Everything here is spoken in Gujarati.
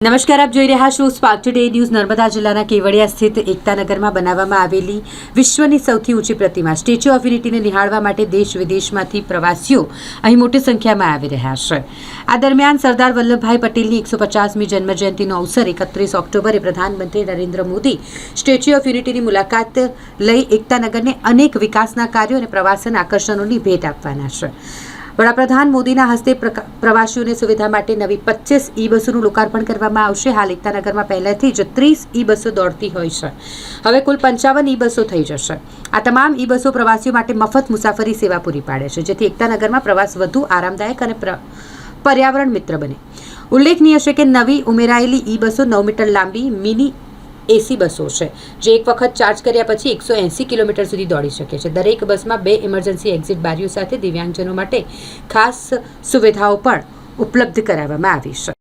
નમસ્કાર, આપ જોઈ રહ્યા છો સ્પાર્ક ટુડે ન્યૂઝ નર્મદા જિલ્લાના કેવડિયા સ્થિત એકતાનગરમાં બનાવવામાં આવેલી વિશ્વની સૌથી ઊંચી પ્રતિમા, સ્ટેચ્યુ ઓફ યુનિટીને નિહાળવા માટે દેશ વિદેશમાંથી પ્રવાસીઓ અહીં મોટી સંખ્યામાં આવી રહ્યા છે. આ દરમિયાન સરદાર વલ્લભભાઈ પટેલની એકસો પચાસમી જન્મજયંતિનો અવસર એકત્રીસ ઓક્ટોબરે પ્રધાનમંત્રી નરેન્દ્ર મોદી સ્ટેચ્યુ ઓફ યુનિટીની મુલાકાત લઈ એકતાનગરને અનેક વિકાસના કાર્યો અને પ્રવાસન આકર્ષણોની ભેટ આપવાના છે. વડાપ્રધાન મોદીના હસ્તે પ્રવાસીઓની સુવિધા માટે નવી પચીસ ઈ બસોનું લોકાર્પણ કરવામાં આવશે. હાલ એકતાનગરમાં પહેલેથી જ ત્રીસ ઈ બસો દોડતી હોય છે. હવે કુલ પંચાવન ઈ બસો થઈ જશે. આ તમામ ઈ બસો પ્રવાસીઓ માટે મફત મુસાફરી સેવા પૂરી પાડે છે, જેથી એકતાનગરમાં પ્રવાસ વધુ આરામદાયક અને પર્યાવરણ મિત્ર બને. ઉલ્લેખનીય છે કે નવી ઉમેરાયેલી ઈ બસો નવ મીટર લાંબી, મિની એસી બસો છે. જે એક વખત ચાર્જ કર્યા પછી એકસો એંસી કિલોમીટર સુધી દોડી શકે છે. દરેક બસમાં બે ઇમરજન્સી એક્ઝિટ બારીઓ સાથે દિવ્યાંગજનો માટે ખાસ સુવિધાઓ પણ ઉપલબ્ધ કરાવવામાં આવી છે.